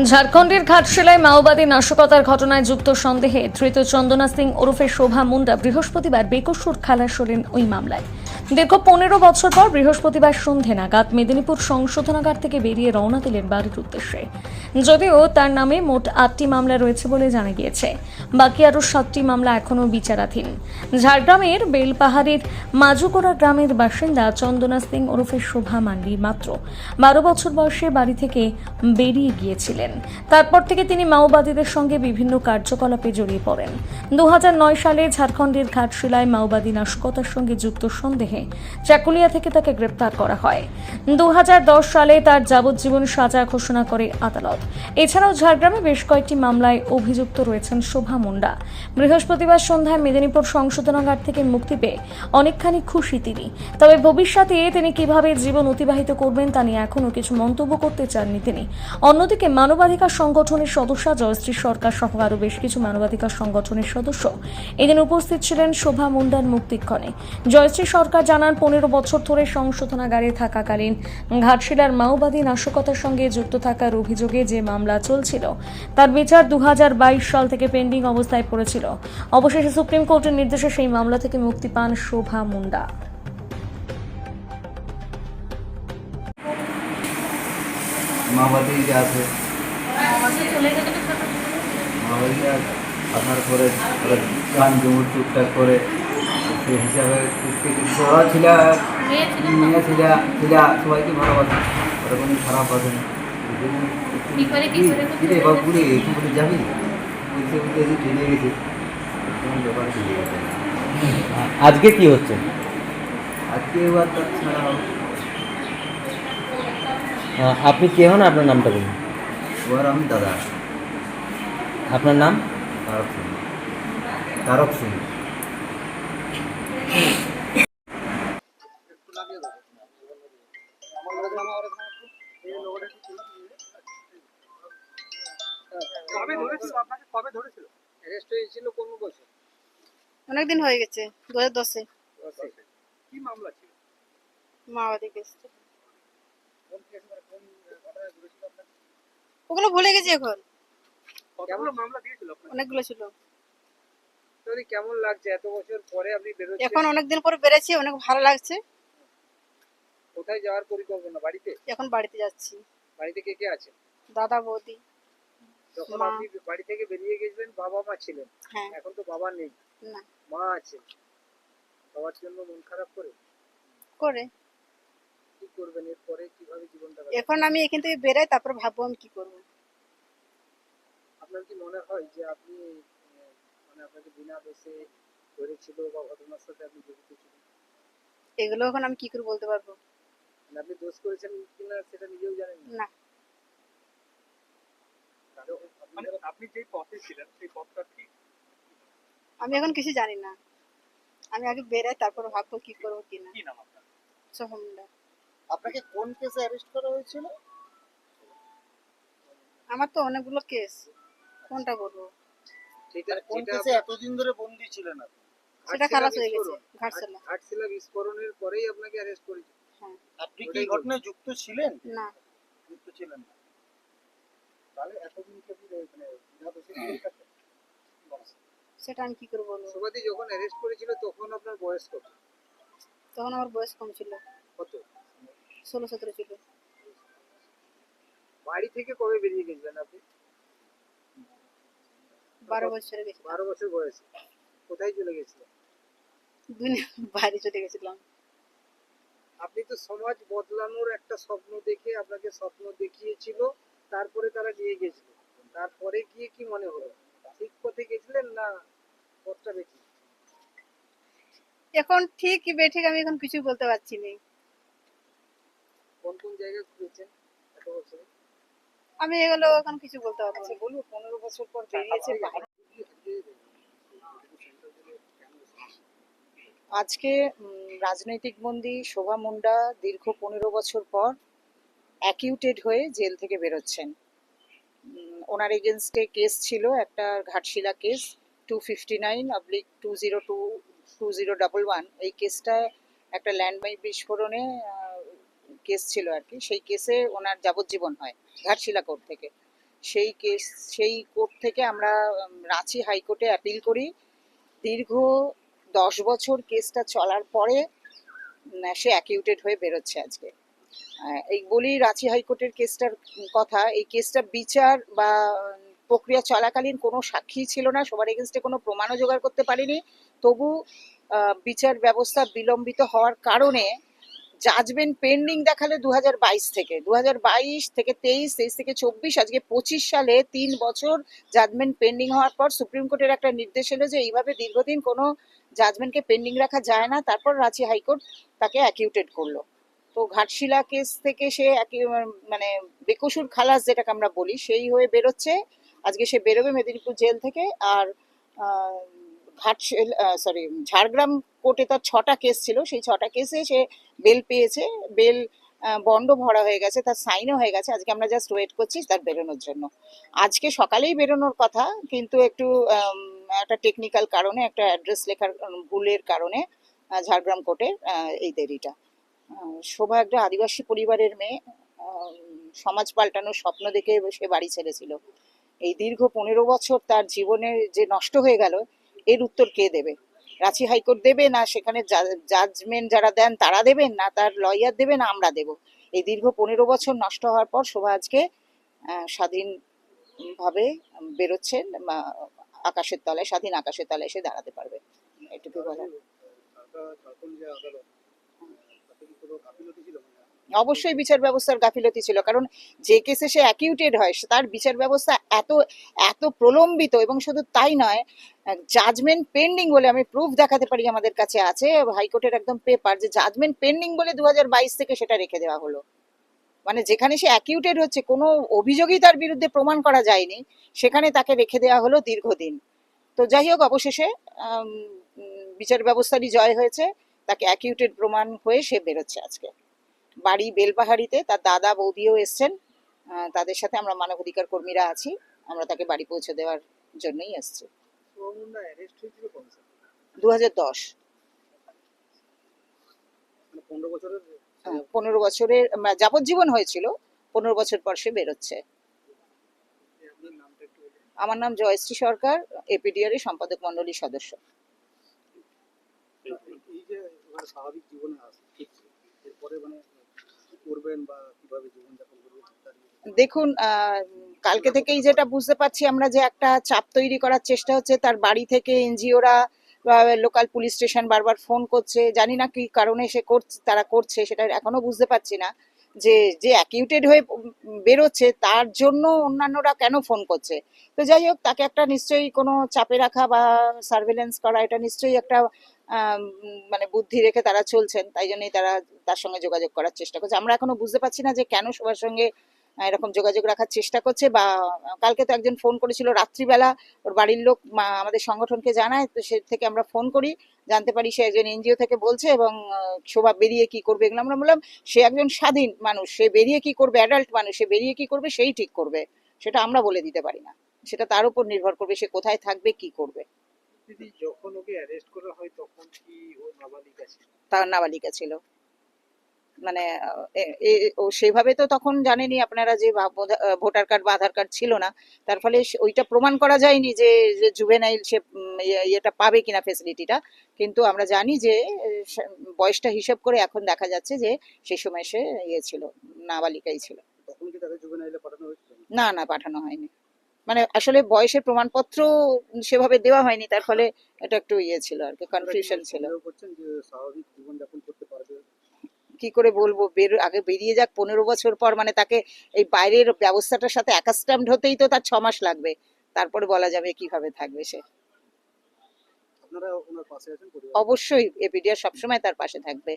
ঝাড়খণ্ডের ঘাটশিলায় মাওবাদী নাশকতার ঘটনায় যুক্ত সন্দেহে ধৃত চন্দনা সিং ওরফে শোভা মুন্ডা বৃহস্পতিবার বেকসুর খালাস হলেন ওই মামলায়। দীর্ঘ পনেরো বছর পর বৃহস্পতিবার সন্ধে নাগাদ মেদিনীপুর সংশোধনাগার থেকে বেরিয়ে রওনা দিলেন বাড়ির উদ্দেশ্যে। যদিও তার নামে মোট আটটি মামলা রয়েছে বলে জানা গিয়েছে। বাকি আরও সাতটি মামলা এখনও বিচারাধীন। ঝাড়গ্রামের বেলপাহাড়ির মাজুকোড়া গ্রামের বাসিন্দা চন্দনা সিং ওরফে শোভা মান্ডি মাত্র বারো বছর বয়সে বাড়ি থেকে বেরিয়ে গিয়েছিলেন। তারপর থেকে তিনি মাওবাদীদের সঙ্গে বিভিন্ন কার্যকলাপে জড়িয়ে পড়েন। দু হাজার নয় সালে ঝাড়খণ্ডের ঘাটশিলায় মাওবাদী নাশকতার সঙ্গে যুক্ত সন্দেহে চাকুলিয়া থেকে তাকে গ্রেপ্তার করা হয়। দু হাজার দশ সালে তার যাবজ্জীবন সাজা ঘোষণা করে আদালত। এছাড়াও ঝাড়গ্রামে বেশ কয়েকটি মামলায় অভিযুক্ত রয়েছেন শোভা মুন্ডা। বৃহস্পতিবার সন্ধ্যায় মেদিনীপুর সংশোধনাগার থেকে মুক্তি পেয়ে অনেকখানি খুশি তিনি। তবে ভবিষ্যতে তিনি কীভাবে জীবন অতিবাহিত করবেন তা নিয়ে এখনও কিছু মন্তব্য করতে চাননি তিনি। অন্যদিকে মানবাধিকার সংগঠনের সদস্য জয়শ্রী সরকার সহ আরও বেশ কিছু মানবাধিকার সংগঠনের সদস্য এদিন উপস্থিত ছিলেন শোভা মুন্ডার মুক্তিক্ষণে। জয়শ্রী সরকার জানান, পনেরো বছর ধরে সংশোধনাগারে থাকাকালীন ঘাটশিলার মাওবাদী নাশকতার সঙ্গে যুক্ত থাকার অভিযোগে যে মামলা চলছিল, তার বিচার দু সাল থেকে পেন্ডিং অবস্থায় পড়েছিল। অবশেষে সুপ্রিম কোর্টের নির্দেশে সেই মামলা থেকে মুক্তি পান শোভা মুন্ডা। মাওবাদী আপনার করে গান জমুর টুকটাক করে সেই হিসাবে ওরা ছিল মেয়ে ছিল। ছিল সবাইকে ভালোবাসে। ওরা কোনো খারাপ আছে না। কিরে বাবুরে একটু বলে যাবি? বলতে বলতে এসে চলে গেছে। কোনো ব্যাপার চলে গেছে আজকে কি হচ্ছে? আজকে এবার তার ছাড়া আপনি কে হন? আপনার নামটা বলুন। ওর আমি দাদা। আপনার নাম? তারক সিং। তারক সিং। অনেকদিন হয়ে গেছে দু হাজার দশে। কি মামলা ছিল? মাওবাদী কেস কোন কেস মানে ওগুলো ভুলে গেছি এখন। কতগুলো মামলা দিয়েছিল অনেকগুলো ছিল। কেমন লাগছে? এত বছর পরে আপনি এখন অনেকদিন পরে বেড়েছি অনেক ভালো লাগছে। কোথায় যাওয়ার পরিকল্পনা? বাড়িতে? এখন বাড়িতে যাচ্ছি। বাড়িতে কে কে আছে? দাদা বৌদি। যখন আপনি বাড়ি থেকে বেরিয়ে গেছিলেন বাবা মা ছিলেন। হ্যাঁ। এখন তো বাবা নেই। মা আছে। বাবার জন্য মন খারাপ করে? করে। কি করবেন? এরপরে কীভাবে জীবনটা এখন আমি এখান থেকে বেরাই তারপর ভাববো আমি কি করব। আপনার কি মনে হয় যে আপনি মানে আপনাকে বিনা দোষে ধরেছিল বা ঘটনার সাথে আপনি জড়িত ছিলেন? এগুলো এখন আমি কি করে বলতে পারব? মানে আপনি দোষ করেছেন কিনা সেটা নিজেও জানেন না? না। মানে আপনি যেই পথে ছিলেন সেই পথটা ঠিক আমি এখন কিছু জানি না। আমি আগে বেরাই তারপর ভাববো কি করব কি না। কি নাম আপনার? সোহমদা আপনাকে কোন কেসে অ্যারেস্ট করা হয়েছিল? আমার তো অনেকগুলো কেস কোনটা বলব? সেটা কোন কেসে এতদিন ধরে বন্দি ছিলেন আপনি? সেটা খালাস হয়ে গেছে ঘাটশালা। ঘাটশিলা বিস্ফোরণের পরেই আপনাকে অ্যারেস্ট করেছে। হ্যাঁ। আপনি কি ঘটনায় যুক্ত ছিলেন? না। যুক্ত ছিলেন না তাহলে এতদিন কি আপনি মানে বিনা দোষে জেলে কাটান? সেটা আমি কি করে বলব? সুবাদি যখন অ্যারেস্ট করেছিল তখন আপনার বয়স কত? তখন আমার বয়স কম ছিল। কত? ষোলো সতেরো ছিল। বাড়ি থেকে কবে বেরিয়ে গেছিলেন আপনি? বারো বছরে গেছিলাম। বারো বছর বয়সে। কোথায় চলে গেছিলেন? দুনিয়া বাইরে চলে গেছিলাম। আপনি তো সমাজ বদলানোর একটা স্বপ্ন দেখে আপনাকে স্বপ্ন দেখিয়েছিল তারপরে তারা নিয়ে গেছিল তারপরে গিয়ে কি মনে হলো ঠিক পথে গেছিলেন না পথটা বেশি এখন ঠিক কি বেঠিক আমি এখন কিছু বলতে পারছি না কোন কোন জায়গায় ঘুরেছেন? এত বছরে? আমি এগুলো এখন কিছু বলতে আচ্ছা না। বলব পনেরো বছর পর বেরিয়েছে আজকে রাজনৈতিক বন্দী শোভা মুন্ডা দীর্ঘ পনেরো বছর পর অ্যাকিউটেড হয়ে জেল থেকে বেরোচ্ছেন। ওনার এগেনস্টে কেস ছিল একটা Ghatshila case two fifty nine oblique two zero two two zero double one এই কেসটা একটা ল্যান্ডমাইন বিস্ফোরণে কেস ছিল আর কি। সেই কেসে ওনার যাবজ্জীবন হয়, ঘাটশিলা কোর্ট থেকে। সেই কেস, সেই কোর্ট থেকে আমরা রাঁচি হাইকোর্টে অ্যাপিল করি। দীর্ঘ দশ বছর কেসটা চলার পরে সে অ্যাকিউটেড হয়ে বেরোচ্ছে আজকে। এই বলি রাঁচি হাইকোর্টের কেসটার কথা, এই কেসটা বিচার বা প্রক্রিয়া চলাকালীন কোনো সাক্ষী ছিল না, সবার এগেনস্টে কোনো প্রমাণও জোগাড় করতে পারিনি। তবু বিচার ব্যবস্থা বিলম্বিত হওয়ার কারণে জাজমেন্ট পেন্ডিং দেখালে দু হাজার বাইশ থেকে। দু হাজার বাইশ থেকে তেইশ তেইশ থেকে চব্বিশ, আজকে পঁচিশ সালে তিন বছর জাজমেন্ট পেন্ডিং হওয়ার পর সুপ্রিম কোর্টের একটা নির্দেশ এলো যে এইভাবে দীর্ঘদিন কোনো জাজমেন্টকে পেন্ডিং রাখা যায় না। তারপর রাঁচি হাইকোর্ট তাকে অ্যাকিউটেড করল। তো ঘাটশিলা কেস থেকে সে মানে বেকসুর খালাস যেটাকে আমরা বলি, সেই হয়ে বেরোচ্ছে। আজকে সে বেরোবে মেদিনীপুর জেল থেকে। আর ঘাটশিল সরি ঝাড়গ্রাম কোর্টে তার ছটা কেস ছিল। সেই ছটা কেসে সে বেল পেয়েছে। বেল বন্ড ভরা হয়ে গেছে তার সাইনও হয়ে গেছে। আজকে আমরা জাস্ট ওয়েট করছি তার বেরোনোর জন্য। আজকে সকালেই বেরোনোর কথা কিন্তু একটু একটা টেকনিক্যাল কারণে একটা অ্যাড্রেস লেখার ভুলের কারণে ঝাড়গ্রাম কোর্টের আহ, এই দেরিটা। শোভা একটা আদিবাসী পরিবারের মেয়ে সমাজ পাল্টানোর স্বপ্ন দেখে সে বাড়ি ছেড়েছিল। এই দীর্ঘ পনেরো বছর তার জীবনে যে নষ্ট হয়ে গেল এর উত্তর কে দেবে? রাঁচি হাইকোর্ট দেবে না সেখানে জাজমেন্ট যারা দেন তারা দেবেন না, তার লয়ার দেবে না, আমরা দেব। এই দীর্ঘ পনেরো বছর নষ্ট হওয়ার পর শোভা আজকে স্বাধীনভাবে বেরোচ্ছেন আকাশের তলায়, স্বাধীন আকাশের তলায় এসে দাঁড়াতে পারবে। এটুকু বলা অবশ্যই বিচার ব্যবস্থার গাফিলতি ছিল, কারণ যে কেসে সে অ্যাকিউটেড হয় তার বিচার ব্যবস্থা এত এত প্রলম্বিত এবং শুধু তাই নয় জাজমেন্ট পেন্ডিং বলে আমি প্রুফ দেখাতে পারি আমাদের কাছে আছে, হাইকোর্টের একদম পেপার যে জাজমেন্ট পেন্ডিং বলে দু হাজার বাইশ থেকে সেটা রেখে দেওয়া হলো। মানে যেখানে সে অ্যাকিউটেড হচ্ছে, কোনো অভিযোগই তার বিরুদ্ধে প্রমাণ করা যায়নি, সেখানে তাকে রেখে দেওয়া হলো দীর্ঘদিন। তো যাই হোক, অবশেষে বিচার ব্যবস্থারই জয় হয়েছে, তাকে অ্যাকিউটেড প্রমাণ হয়ে সে বেরোচ্ছে আজকে। বাড়ি বেলপাহাড়িতে তার দাদা বৌদিও এসছেন। তাদের সাথে আমরা মানবাধিকার কর্মীরা আছি। আমরা তাকে বাড়ি পৌঁছে দেওয়ার জন্যই দু হাজার দশ। মানে পনেরো বছরের আহ, যাবজ্জীবন হয়েছিল। পনেরো বছর পর সে বেরোচ্ছে। আমার নাম জয়শ্রী সরকার এপিডিআর এর সম্পাদক মন্ডলীর সদস্য। এই যে মানে স্বাভাবিক জীবনে আসে এরপরে মানে করবেন বা কীভাবে জীবনযাপন করবেন তার দেখুন কালকে থেকেই যেটা বুঝতে পারছি আমরা যে একটা চাপ তৈরি করার চেষ্টা হচ্ছে তার বাড়ি থেকে এনজিওরা লোকাল পুলিশ স্টেশন বারবার ফোন করছে। জানি না কি কারণে সে করছে তারা করছে সেটা এখনও বুঝতে পারছি না। যে যে অ্যাকিউটেড হয়ে বেরোচ্ছে তার জন্য অন্যান্যরা কেন ফোন করছে? তো যাই হোক তাকে একটা নিশ্চয়ই কোনো চাপে রাখা বা সার্ভেলেন্স করা এটা নিশ্চয়ই একটা মানে বুদ্ধি রেখে তারা চলছেন, তাই জন্যই তারা তার সঙ্গে যোগাযোগ করার চেষ্টা করছে। আমরা এখনও বুঝতে পারছি না যে কেন সবার সঙ্গে এরকম যোগাযোগ রাখার চেষ্টা করছে বা, কালকে তো একজন ফোন করেছিল রাত্রিবেলা, ওর বাড়ির লোক আমাদের সংগঠনকে জানায়, তো সে থেকে আমরা ফোন করি, জানতে পারি সে একজন এনজিও থেকে বলছে এবং শোভা বেরিয়ে কি করবে এগুলো আমরা বললাম, সে একজন স্বাধীন মানুষ, সে বেরিয়ে কি করবে অ্যাডাল্ট মানুষ, সে বেরিয়ে কি করবে, সেই ঠিক করবে। সেটা আমরা বলে দিতে পারি না। সেটা তার উপর নির্ভর করবে, সে কোথায় থাকবে, কি করবে। দিদি যখন ওকে অ্যারেস্ট করা হয় তখন কি ও নাবালিকা ছিল? তার নাবালিকা ছিল। মানে ও সেভাবে তো তখন জানেনি আপনারা যে ভোটার কার্ড বা আধার কার্ড ছিল না। তার ফলে ওইটা প্রমাণ করা যায়নি যে জুভেনাইল সে ইয়ে- ইয়েটা পাবে কিনা ফেসিলিটিটা কিন্তু আমরা জানি যে বয়সটা হিসেব করে এখন দেখা যাচ্ছে যে সেই সময় সে ইয়ে ছিল নাবালিকাই ছিল। না না পাঠানো হয়নি। মানে আসলে বয়সের প্রমাণপত্র সেভাবে দেওয়া হয়নি তার ফলে এটা একটু ইয়ে ছিল আর কি কনফিউশন ছিল। কি করে বলব বের আগে বেরিয়ে যাক পনেরো বছর পর মানে তাকে এই বাইরের ব্যবস্থাটার সাথে অ্যাকাস্টামড হতেই তো তার ছ মাস লাগবে তারপরে বলা যাবে কীভাবে থাকবে সে। অবশ্যই এপিডিআর সবসময় তার পাশে থাকবে।